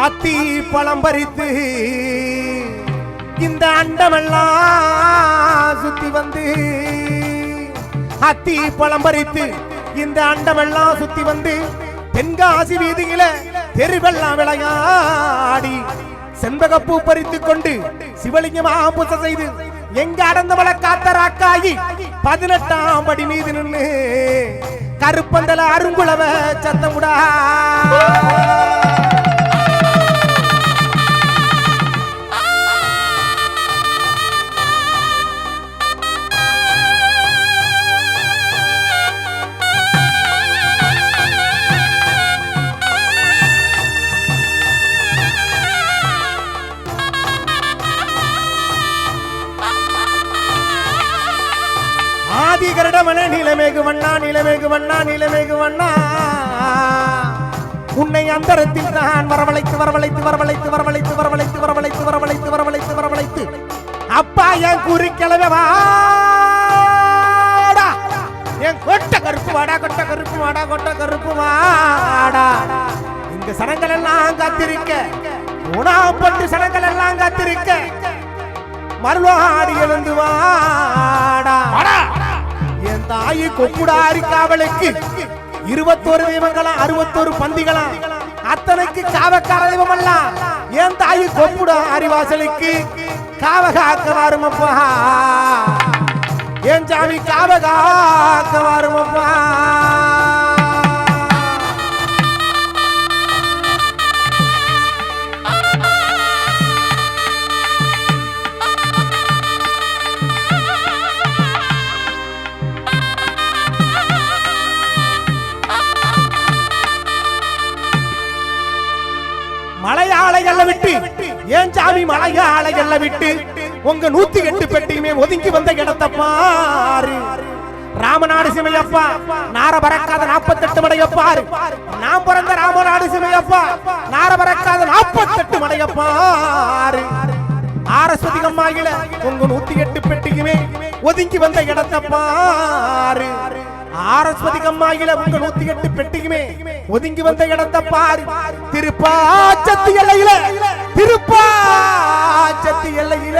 அத்தி பழம் பறித்து இந்த அண்டமெல்லாம் சுத்தி வந்து அத்தி பழம் பறித்து இந்த அண்டமெல்லாம் சுத்தி வந்து தென்காசி வீதியில தெருவெல்லாம் விளையாடி செண்பகப்பூ பறித்து கொண்டு சிவலிங்கமா பூசை செய்து எங்க அடந்தவளை காத்த ராக்காயி பதினெட்டாம் படி மீது நின்று கருப்பந்தல அருங்குளவ சத்தமுடா ஆதி கரடமன நிலமேகு வண்ணா நிலமேகு வண்ணா நிலமேகு வண்ணா. உன்னை அந்தரத்தில் நான் வரவழைத்து வரவழைத்து வரவழைத்து வரவழைத்து வரவழைத்து வரவழைத்து வரவழைத்து வரவழைத்து வரவழைத்து. அப்பா என் குறிக்கிழமை வாடா என் கொட்ட கருப்பு வாடா கொட்ட கருப்பு வாடா கொட்ட கருப்பு வாடா. இந்த சனங்கள் எல்லாம் காத்திருக்க. உணாப்பட்டு சனங்கள் எல்லாம் காத்திருக்க. மருளாடி எழுந்து வாடா. என் தாயி கொக்குடாரி காவலுக்கு இருபத்தோரு தெய்வங்களா அறுபத்தோரு பந்திகளா? அத்தனைக்கு காவக்கார தெய்வம் அல்ல ஏன் தாயி கொப்புடா அரிவாசலுக்கு? காவ காக்க ஏன் சாமி காவ காக்க மலையாளைகள்ல விட்டு ஏன் சாமி மலையாளைகள்ல விட்டு உங்க நூத்தி எட்டு பெட்டியுமே ஒதுங்கி வந்த இடத்தை பாரு. ராமநாடு சிமையப்பா நார பறக்காத நாற்பத்தெட்டு மடையப்பாரு நான் பிறந்த ராமநாடு சிமையப்பா நார பறக்காத நாற்பத்தெட்டு மடையப்பாரு ஆரஸ்வதி அம்மாயில உங்க நூத்தி எட்டு பெட்டிக்குமே ஒதுங்கி வந்த இடத்தை பாரு. ஆரஸ்வதிகம்மாயில உங்க நூத்தி எட்டு பெட்டிக்குமே ஒதுங்கி வந்த இடத்தை பாரு. திருப்பாச்சத்து எல்லையில திருப்பாச்சத்து எல்லையில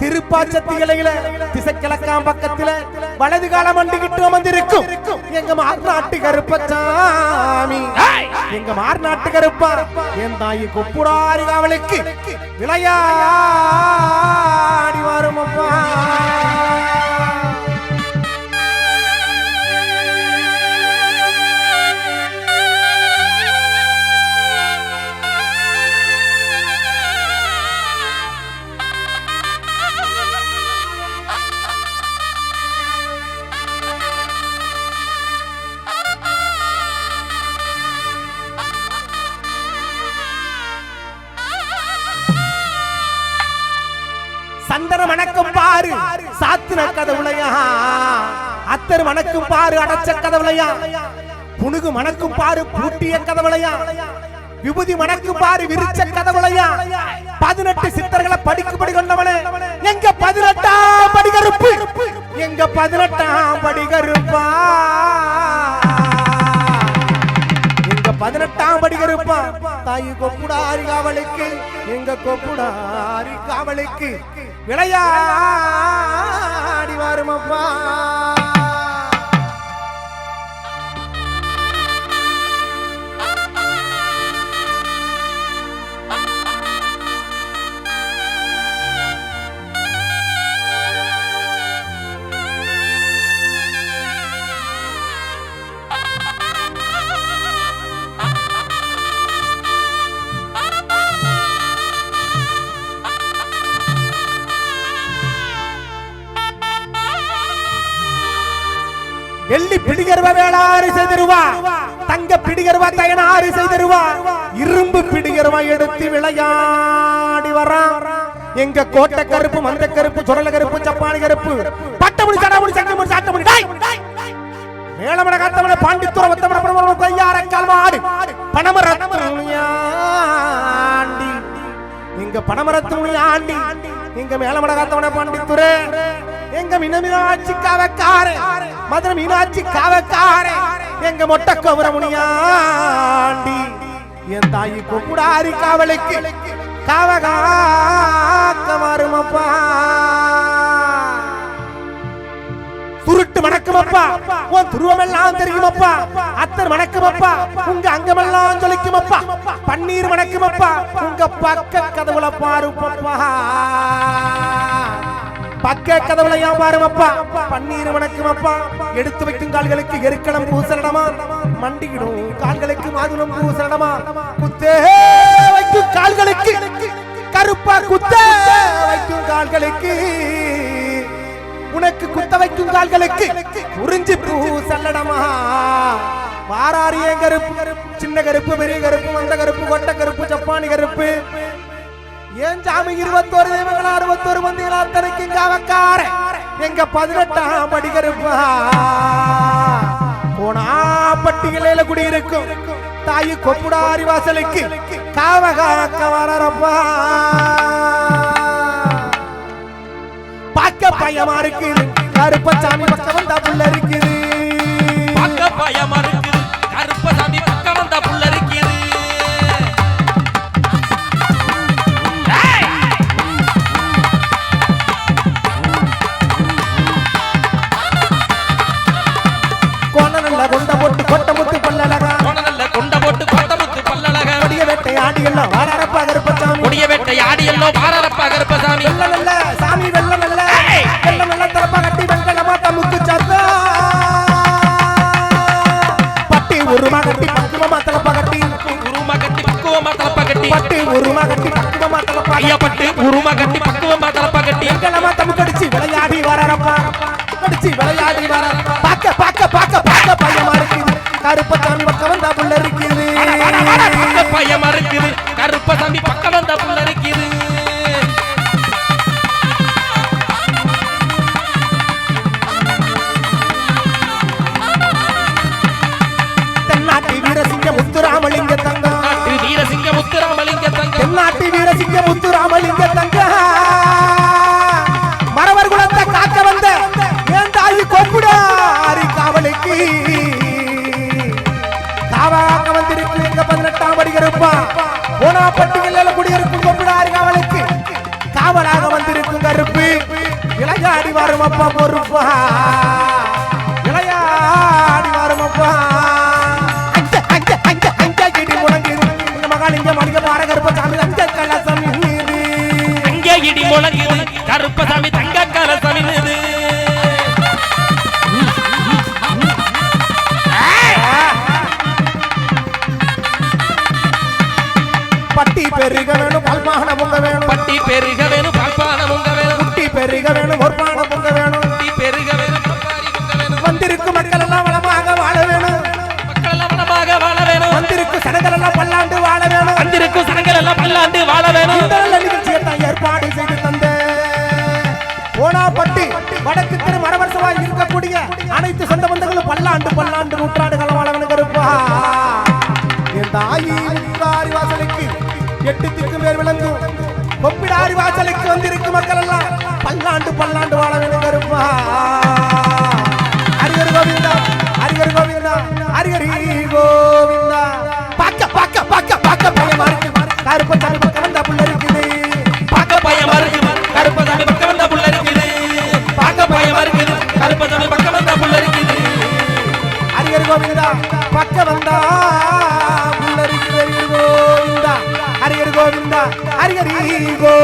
திருப்பாச்சத்து எல்லையில திசை கிழக்காம் பக்கத்துல வலது காலம் அண்டுகிட்டு அமர்ந்திருக்கும். எங்க மார்நாட்டு கருப்பச்சாமி எங்க மார்நாட்டு கருப்பா என் தாயி கொப்புடாரி அவளுக்கு விளையா வணக்கம் பாரு. சாத்தின கதவுளையா அத்தர் வணக்கம் பாரு அடைச்ச கதவுளையா புனுகு மணக்கும் பாரு பூட்டிய கதவுளையா விபூதி மணக்கும் பாரு விரிச்ச கதவுளையா பதினெட்டு சித்தர்களை படிக்கும்படி கொண்டவனே எங்க பதினெட்டாம் படிகருப்பு? எங்க பதினெட்டாம் படிகருப்பா? எங்க பதினெட்டாம் படிகருப்பா? தாய் கொப்புடாரி காவலுக்கு எங்க கொப்புடாரி காவலுக்கு. விளையாடி வருமப்பா. வெள்ளி பிடிகர்வ வேளாறு செய்திருவா. தங்க பிடிகர்வா தயனாறு செய்திருவா. இரும்பு பிடிகருவா எடுத்து விளையாடி வரான் எங்க கோட்டை கருப்பு மந்த கருப்பு சுரல கருப்பு சப்பானி கருப்பு. பட்டமுடி சடமுடி சங்கமுடி சாட்டமுடி டேய்! மேலமட காத்தமட பாண்டித்துற வத்தமட பிரபல கையார கால்வாடு. பணமரத்துணியாண்டி எங்க பணமரத்துணியாண்டி எங்க மேலமட காத்தமட பாண்டித்துற. எங்க மின மீனாட்சி காவக்கார மதுரை மீனாட்சி காவக்கார எங்க மொட்டை கோபுர முனியாண்டி என் தாயி கூடாரி காவலுக்கு காவகாக்க மாறுமப்பா. துருட்டு மணக்குமப்பா. உன் துருவமெல்லாம் தெரியுமப்பா. அத்தர் மணக்குமப்பா. உங்க அங்கமெல்லாம் ஜொலிக்குமப்பா. பன்னீர் மணக்குமப்பா. உங்க பக்க கதவுல பாருப்பப்பா. பக்க கதவுல வியாபாரம் அப்பா? பன்னீர் மணக்குமப்பா எடுத்து வைக்கும் கால்களுக்கு எருக்களம் பூசரணமா மண்டியிடும் கால்களுக்கு மாதுளம் பூசரணமா குத்தே வைக்கும் கால்களுக்கு கருப்பா குத்தே வைக்கும் கால்களுக்கு. உனக்கு குத்த வைக்கும் கால்களுக்கு உறிஞ்சி பூ சல்லடமா வாராரிய கருப்பு? சின்ன கருப்பு பெரிய கருப்பு மந்த கருப்பு கொட்ட கருப்பு ஜப்பானி கருப்பு. ஏன் சாமி இருபத்தோரு தெய்வங்களா அறுபத்தோரு மந்திகளா அத்தனைக்கு காவக்கார எங்க பதினெட்டாம் படி கருப்பா கோணாப்பட்டிகளில குடியிருக்கும் தாயி கொப்புடாரி வாசலுக்கு காவகாக்க வரப்பா பார்க்க பயமா இருக்குது. கருப்பசாமி பக்கம் வந்தா புள்ள இருக்குது பார்க்க பயமா வாரப்பா கருப்பசாமி. கொடிய வேட்டை ஆடி எல்லோ பாரரப்பா கருப்பசாமி. வெள்ள நல்ல சாமி நல்ல வெள்ள நல்ல தரப்பா கட்டி வெங்கலமா தமுக்கு சத்தா பட்டி உருமா கட்டி பக்குவமா தலப்பா கட்டி. உருமா கட்டி பக்குவமா தலப்பா கட்டி. பட்டி உருமா கட்டி பக்குவமா தலப்பா ஐயப்பட்டு உருமா கட்டி பக்குவமா தலப்பா கட்டி. வெங்கலமா தமுக்கு அடிச்சு விளையாடி வரப்பா அடிச்சு விளையாடி வர பாக்க பாக்க பாக்க. கருப்பசாமி பக்கம் வந்தா புள்ள இருக்குது தென்னாட்டி வீரசிங்க முத்துராமலிங்க தங்கம். வீரசிங்க முத்துராமலிங்க தங்கம். தென்னாட்டி வீரசிங்க முத்துராமலிங்க போனா குடியிருக்கும் கொப்புடாரி காவலுக்கு. காவலாக வந்திருக்கும் கருப்பு. இளையாடி வரும் அப்பா பொறுப்பா. இளையாடி வரும் அப்பா. கருப்பசாமி தங்க அஞ்ச பெருக வேணும் பல்மான பொங்க வேணும். பட்டி பெருக வேணும் பால்பானம் உங்க வேணும். குட்டி பெருக வேணும் பான பொங்க வேணும். பட்டி பெருக வேணும் வேணும். வந்திருக்கும் மக்கள் எல்லாம் வளமாக வாழ வேணும். மக்கள் எல்லாம் வளமாக வாழ வேணும். வந்திருக்கும் சனங்கள் எல்லாம் பல்லாண்டு வாழ வேணும். வந்திருக்கும் சனங்கள் எல்லாம் பல்லாண்டு வாழ வேணும். இந்த நல்ல நிகழ்ச்சியை தான் ஏற்பாடு செய்து தந்த ஓனாப்பட்டி வடக்கு திரு மரவரசமாய் இருக்கக்கூடிய அனைத்து சொந்த பந்தங்களும் பல்லாண்டு பல்லாண்டு நூற்றாண்டுகள் வாழவனு கருப்பா. என் தாயி எட்டு திக்கு பேர் விளங்கும் கொப்பிடாரி வாசலுக்கு வந்திருக்கும் மக்கள் எல்லாம் பல்லாண்டு பல்லாண்டு வாழவனு கருப்பா ஹரிஹரி கோவிந்தா ஹரிஹரி கோவிந்தா ஹரிஹரி கோவிந்தா. பாக்க பாக்க பாக்க பாக்க பயமா இருக்கு கருப்பு பக்கம் கலந்த புள்ள இருக்குது. பார்க்க பயமா இருக்குது கருப்பு பக்கம் கலந்த புள்ள இருக்குது. பார்க்க பயமா இருக்குது கருப்பு பக்கம் கலந்த புள்ள இருக்குது. ஹரிஹரி கோவிந்தா பக்க வந்தா. புள்ள இருக்குது ஹரிஹரி கோ